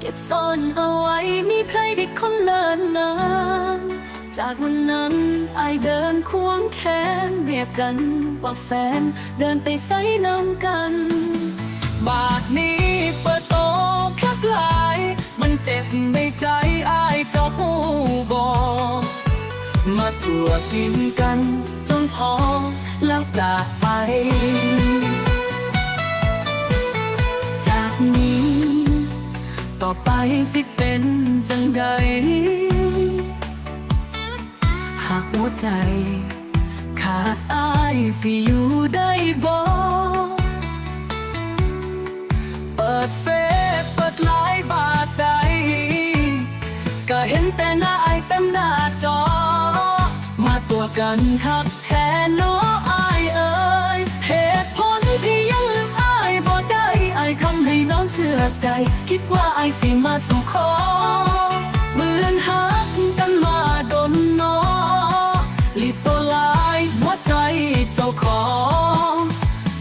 เก็บซ่อนเอาไว้มีใครได้คนเลินนานจากวันนั้นไอเดินควงแขนเรียกกันว่าแฟน เดินไปใส่น้ำกัน บาทนี้เปิดโตคักหลาย มันเจ็บในใจไอเจ้าผู้บอกมาตัวกินกันจนพอแล้วจากไป สิเป็นจังใด หากหัวใจ ขาดอายสิอยู่ได้บ่เปิดเฟซเปิดไลน์บาทใด ก็เห็นแต่หน้าไอายเต็มหน้าจอ มาตัวกันครับแค่น้อ ชื่อใจ คิดว่าไอสิมาสู่ขอเหมือนหักกันมาดนนอลิดตัวลายหัวใจเจ้าของ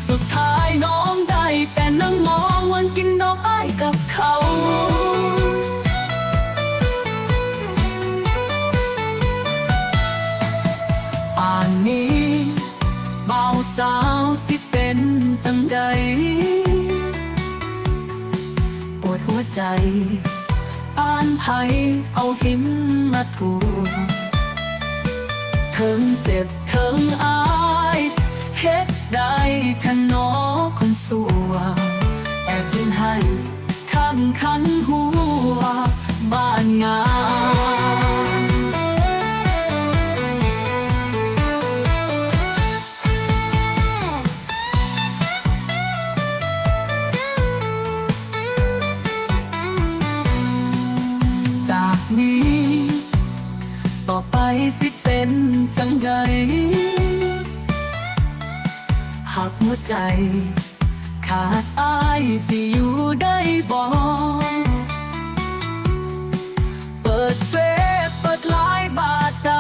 สุดท้ายน้องได้แต่นั่งมองวันกินน้องอายกับเขาป่านนี้เบาสาวสิเป็นจังใด ใจอ่านไผเอาหินมาถูกเถิงเจ็บเถิงอายเฮ็ดได้แค่นอคนสัว สิเป็นจังใดหากหัวใจ ขาดอายสิอยู่ได้บ่เปิดเฟซเปิดไลน์บาทใด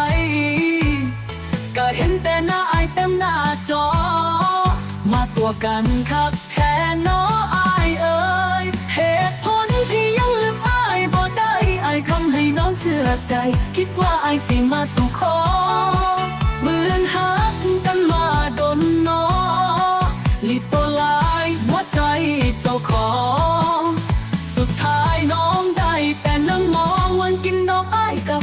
ก็เห็นแต่หน้าอายเต็มหน้าจอ มาตัวกันคักแค่น้ออายเอ่ย คิดว่าอายสิมาสู่ขอเหมือนหักกันมาดนนอลิดตัวลายหัวใจเจ้าของ สุดท้ายน้องได้แต่นั่งมองวันกินน้องอายกับ